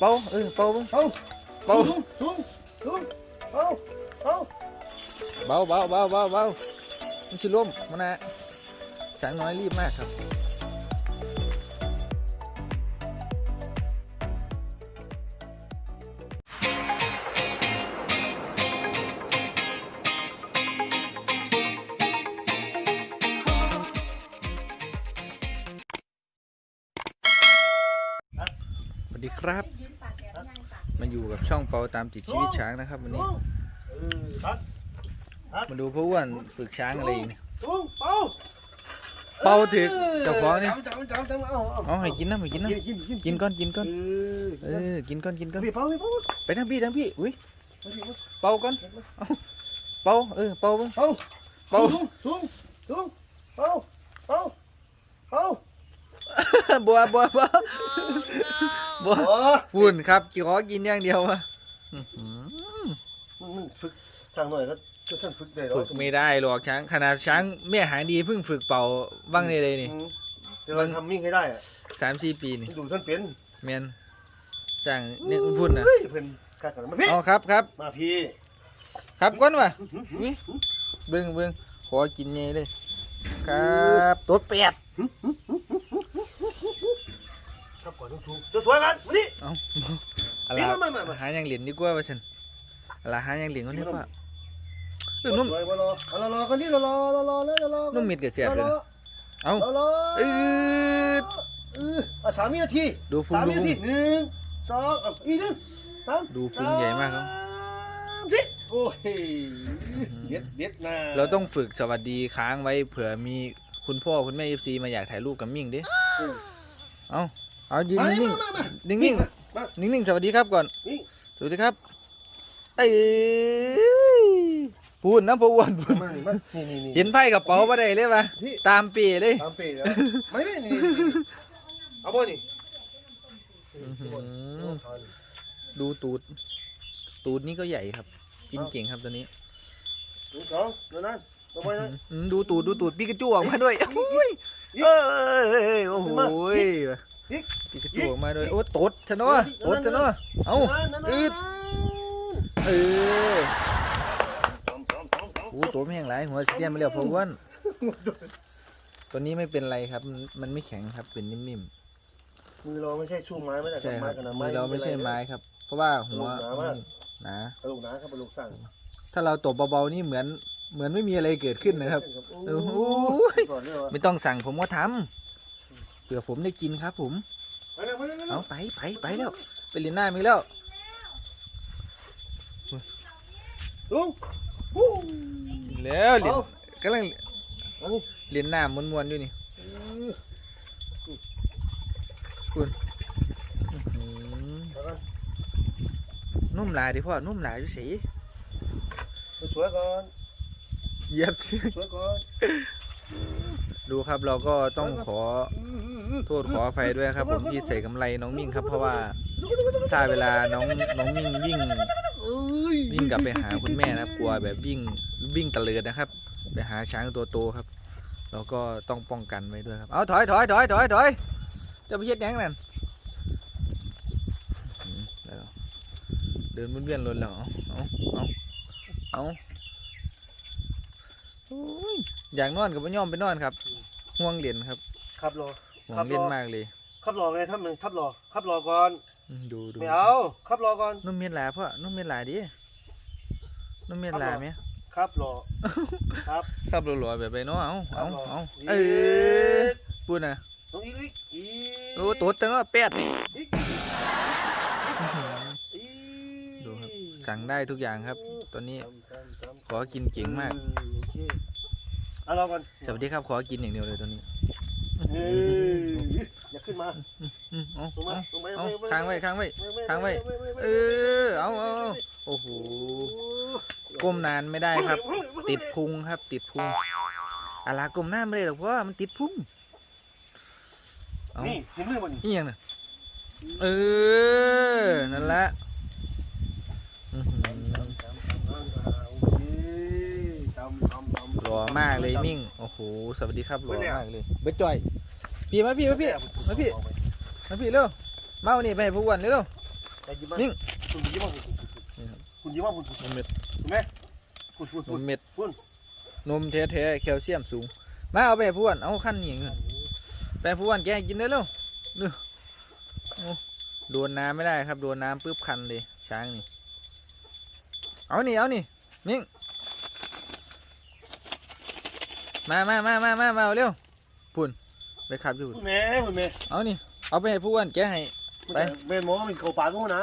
เป่าเออเป่าเบิ่งเอาเป่าสูงสูงสูงเอาเอาเบาเบาเบาเบาเบามันชิล้มมันนะช้างน้อยรีบมากครับ ครับ มาอยู่กับช่องเปาตามติดชีวิตช้างนะครับวันนี้เออพักมาดูพ่ออ้วนฝึกช้างอะไรอีกเนี่ยสูงเป่าเป่าถึกเจ้าของเนี่ยจำจำจำจำเอาเอาเอาให้กินนะให้กินนะกินกินกินก้อนกินก้อนเออเออกินก้อนกินก้อนพี่เป่าพี่เป่าไปทางพี่ทางพี่อุ้ยเอาพี่เป่าก้อนเอาเป่าเออเป่าเบ้างเป่าเป่าสูงสูงสูงเป่าเป่าเป่า บัวบัวบัวบัวโอ้ฝุ่นครับขอกินอย่างเดียวอะอื้อหือมึงฝึกสั่งหน่อยก็ก็ท่านฝึกได้หรอฝึกไม่ได้หรอกช้างขนาดช้างแม่หางดีเพิ่งฝึกเป่าบ้างในเลยนี่อืมแต่เราทำมิ่งให้ได้อะสามสี่ปีนี่ดูท่านเป็นแมนจ้างเนี่ยพุ่นนะเฮ้ยเพิ่นกล้ากันมาพี่เอาครับครับ มาพี่ครับก้อนวะอุ้ยเบิ้งเบิ้งขอกินเงยเลย ครับตัวเป็ด ครับก่อนต้องชูตัวตัวกันมานี่ เอาอะไรนี่มามามามา หาอย่างเหรียญดีกว่าว่าฉันอะไรหาอย่างเหรียญก็ดีกว่าเออนุ่มสวยมารอเอารอรอกันนี่รอรอรอรอเลยรอรอนุ่มมิดกับเสียบเลยรอนะเอารอรอเออ เอออะสามวินาทีดูพุงสามดูวินาพุทีงหนึ่งสองเอาอีกหนึ่งสามดูพุงใหญ่มากครับ สามสี่โอ้ยเด็ดเด็ดนะเราต้องฝึกสวัสดีค้างไว้เผื่อมีคุณพ่อคุณแม่เอฟซีมาอยากถ่ายรูปกับมิ่งดิเอา เอายืนมานิ่งมามาๆนิ่งมาๆนิ่งๆสวัสดีครับก่อน นี่สวัสดีครับเอ้ยพูดนะพ่ออ้วนพูดมานี่มานี่นี่นี่ เห็นไพ่กับเป๋ามาได้เลยปะพี่ ตามปีเลยตามปีแล้วไม่ไม่นี่นี่นี่เอาบ่นี่ดูตูด ตูดนี่ก็ใหญ่ครับ กินเก่งครับตัวนี้หนึ่งสองเดี๋ยวนั้นลงไปนะอืมดูตูดดูตูดปิกาจูออกมาด้วยโอ้ยอีกเอ้ยโอ้โห อีกปิกาจูออกมาด้วยโอ้ตดชะเนาะตดชะเนาะเอ้าอืดเออโอ้ตัวไม่แห้งไรหัวเสียมมาแล้วพออ้วนตัวนี้ไม่เป็นไรครับ มันมันไม่แข็งครับเป็นนิ่มมือเราไม่ใช่ช่วงไม้ไม่ได้ๆใช่ครับกันนะมือเราไม่ใช่ไม้ครับ เพราะว่าหัวหนามากหนากระดูกหนาครับกระดูกสั่งถ้าเราตบเบาๆนี่เหมือนเหมือนไม่มีอะไรเกิดขึ้นนะครับโอ้โอ้โหยก่อนเรื่องวะไม่ต้องสั่งผมก็ทำเผื่อผมได้กินครับ ผมไปเลยไปเลยไปเลยเอาไปไปไปแล้ว ไปเรียนหน้ามีแล้วลุงวู้แล้วเรียนเอากำลังเอานี่เรียนหน้ามวนๆอยู่นี่คุณอื้อหือเอากันนุ่มหลายดิพ่อ นุ่มหลายอยู่สิสวยก่อนเหยียบสิสวยก่อนดูครับเราก็ต้องขออื้ออื้ออื้อ โทษขออภัยด้วยครับ ผมที่ใส่กำไรน้องมิ่งครับ เพราะว่าถ้าเวลาน้องน้องมิ่งวิ่งเอ้ยวิ่งกลับไปหาคุณแม่นะครับกลัวแบบวิ่งวิ่งตะเลิดนะครับ ไปหาช้างตัวโตครับเราก็ต้องป้องกันไว้ด้วยครับเอาถอยถอยถอยถอยถอยจะไปเฮ็ดหยังนั่นอืมแล้วเดินวนเวียนรถแล้วเอาเอาเอาเอาโอ้ยอยากนอนกับพ่ย่อมไปนอนครับห่วงเหรียญครับขับรอ ห่วครังบเล่นมากเลยขับรอไงท่านหนึ่งขับรอขับรอก่อนอืมดูดูไม่เอาขับรอก่อนนุ่มเมียนหลาพ่อนุ่มเมียนหลาดินุ่มเมียนหลาไหมขับรอครับครับหล่อๆแบบไปเนาะเอาเอาเอาเออพูดนะตรงอีกอีกอีกโอ้ตัวแต่ว่าแปดอีกอีกดูครับสั่งได้ทุกอย่างครับ ตอนนี้ตำตำตำขอกินเก่งมากโอเคเอารอก่อนสวัสดีครับขอกินอย่างเดียวเลยตอนนี้ เอ้ยอย่าขึ้นมาอืมเอาลงมาเอาลงไปเอาลงไปค้างไว้ค้างไว้ไม่ไม่ค้างไว้ม่ม่ไม่เออเอาเอาเอาโอ้โห ก้มนานไม่ได้ครับ ติดพุงครับ ติดพุงอะไรก้มหน้าไม่ได้หรอกเพราะว่ามันติดพุงเอานี่เห็นเรื่องมันนี่ยังน่ะเออ นั่นแหละอื้อหือหล่อมากเลยมิ่ง โอ้โห สวัสดีครับหล่อมากเลย เบิร์ดจอย พี่มาพี่มาพี่มาพี่มาพี่เร็วเมานี่ไปให้ผู้อ้วนเร็วแต่ยิ้มมานิ่ง คุณยิ้มมาคุณนี่ครับคุณยิ้มมาคุณคุณนมเม็ดคุณแม่คุณคุณนคุณมเม็ดคุณนมแท้ๆแคลเซียมสูง มาเอาไปให้ผู้อ้วนเอาขั้นนี้เงินไปให้ผู้อ้วนแกให้กินได้แล้วเร็วโอ้โดนน้ำไม่ได้ครับโดนน้ำปุ๊บคันเลยช้างนี่ เอานี่เอานี่นิ่งมามามามามามาเอาเร็วพุ่น ไปขับอยู่พุ่นคุณแม่คุณแม่เอานี่เอาไปให้ผู้อ้วนแกให้ ไป แม่หมอมีเขาปากกูนะ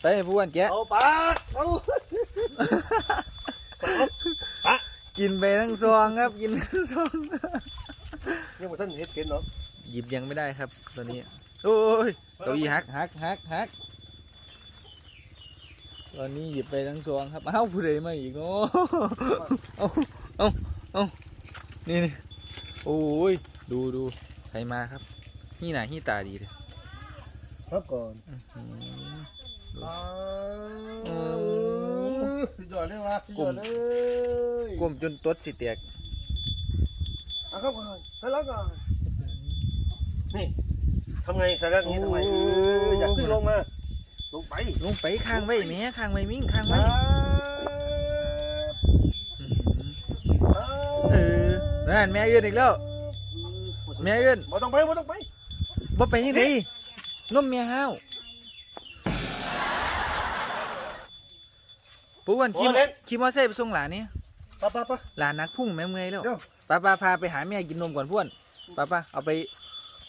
ไปให้ผู้อ้วนแกเขาปากเอา กินไปทั้งซองครับ กินทั้งซอง ยังไม่ทันเห็ดเกินเนาะหยิบยังไม่ได้ครับตัวนี้ โอ้ยเก้าอี้หักหักหักหักตอนนี้หยิบไปทั้งซองครับเอ้าผู้ใดมาอีกเนาะเอาเอาเอานี่นี่โอ้ยดูดูใค รมาครับนี่หนานี่ตาดีเลยครับก่อนอื้อหืออ้าโอ้สุดยอดเลยวะสุดยอดเลยกลมจนตัวสิแตกอะครับก่อนให้แล้วก่อนนี่ทำไงใส่แล้วนี้ทำไมเอออย่าขึ้นลงมาลงไปลงไปข้างไว้แหม่ข้างไว้มิ่งข้างไว้ครับอื้อหือเออนั่นแม่ยืนอีกแล้ว แม่เอิ้นบ่ต้องไปบ่ต้องไปบ่ไปยังไงนมเมียห้าวปูวันขี่โอ้เล่นขี่มอเตอร์ไซค์ไปส่งหลานนี่ไปไปไป หลานนักพุ่งแม่เมื่อยแล้วเดี๋ยว ป้าป้าพาไปหาแม่กินนมก่อนพ่วนป้าป้าเอาไป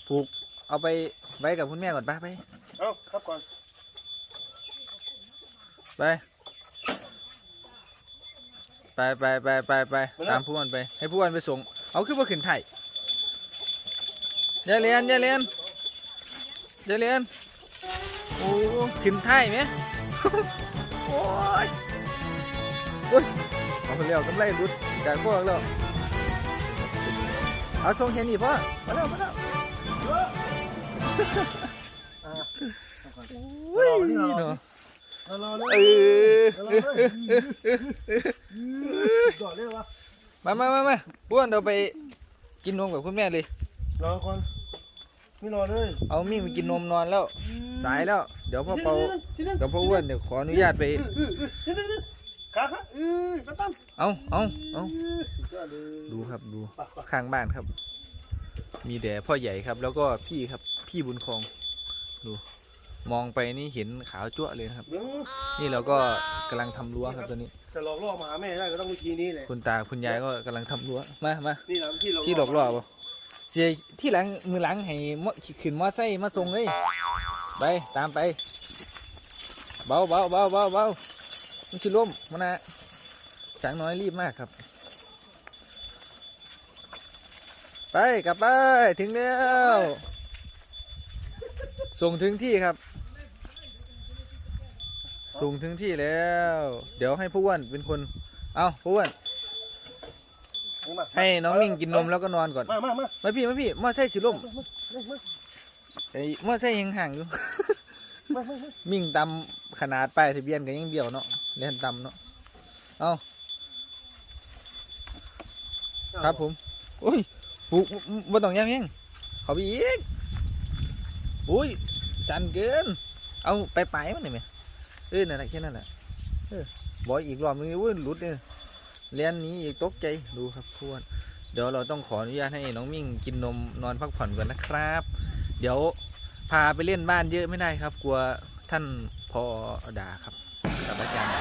ผูกเอาไปไว้กับคุณแม่ก่อนป้าไป เอาครับก่อนไป ไปไปไปไปไปตามผู้วันไป ให้ผู้วันไปส่ง เอาขึ้นมาขึ้นไถ่ อย่าเรียนอย่าเรียนอย่าเรียนโอ้ขึ้นไถ่ไหมโอ้ยโอ้ยเอาไปเร็วกำไรรุดจากพวกแล้วเอาส่งแค่นี้พ่อมาแล้วมาแล้วอ่าโอ้ยนี่นี่เหรอเนาะรอรอเลเอยอรอเลยก่อนเลยวะมามามามาบ้วนเราไปกินนมกับคุณแม่เลยรอก่อน ไม่รอเลยเอามิ่งไปกินนมนอนแล้ว สายแล้ว เดี๋ยวพ่อเปาที่นั่นกับพ่ออ้วนเดี๋ยวขออนุญาตไปที่นั่นที่นั่นขาขาเออตามตามเอาเอาเอาสุดยอดเลยดูครับดูไปไปข้างบ้านครับ มีแต่พ่อใหญ่ครับ แล้วก็พี่ครับพี่บุญครองดูมองไปนี่เห็นขาวจั่วเลยนะครับเดี๋ยวนี่เราก็กำลังทำรั้วครับตอนนี้จะหลอกล่อมาหาแม่ได้ก็ต้องวิธีนี้แหละคุณตาคุณยายก็กำลังทำรั้วมามานี่แหละที่เราที่หลอกล่อบ่เสียที่หลังมือหลังให้มอขึ้นมอไซค์มาส่งเลย ไปตามไป เบาเบาเบาเบาเบามันชิล้มมันนะช้างน้อยรีบมากครับ ไปกลับไปถึงแล้วส่งถึงที่ครับ ส่งถึงที่แล้ว เดี๋ยวให้ผู้อ้วนเป็นคน เอาผู้อ้วน มาให้น้องมิ่งกินนมแล้วก็นอนก่อน มามามามาพี่มาพี่มอไซค์สิล่มมามาไอ้มอไซค์ยังห่างอยู่ มามามิ่งตามขนาดป้ายทะเบียนก็ยังเบี้ยวเนาะเล่นตำเนาะเอาครับผมอุ้ยปุ๊บ่ต้องแย้มยังเขาไปอีกอุ้ยสั่นเกิน เอาไปไปมันหน่อยไหมเออนั่นแหละแค่นั้นแหละเออบอกอีกรอบนึงอุ้ยหลุดเลย เลี้ยนนี้อีกตกใจดูครับพวนเดี๋ยวเราต้องขออนุญาตให้น้องมิ่งกินนมนอนพักผ่อนก่อนนะครับ เดี๋ยวพาไปเล่นบ้านเยอะไม่ได้ครับ กลัวท่านพอด่าครับกับอาจารย์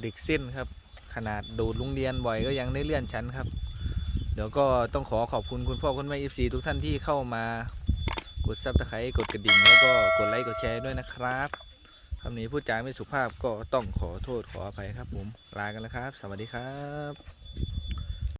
เด็กเส้นครับ ขนาดโดดโรงเรียนบ่อยก็ยังได้เลื่อนชั้นครับ เดี๋ยวก็ต้องขอขอบคุณคุณพ่อคุณแม่ FC ทุกท่านที่เข้ามากดซับสไครต์กดกระดิ่งแล้วก็กดไลค์กดแชร์ด้วยนะครับำนี้พูดจาไม่สุภาพก็ต้องขอโทษขออภัยครับผม ลากันแล้วครับ สวัสดีครับ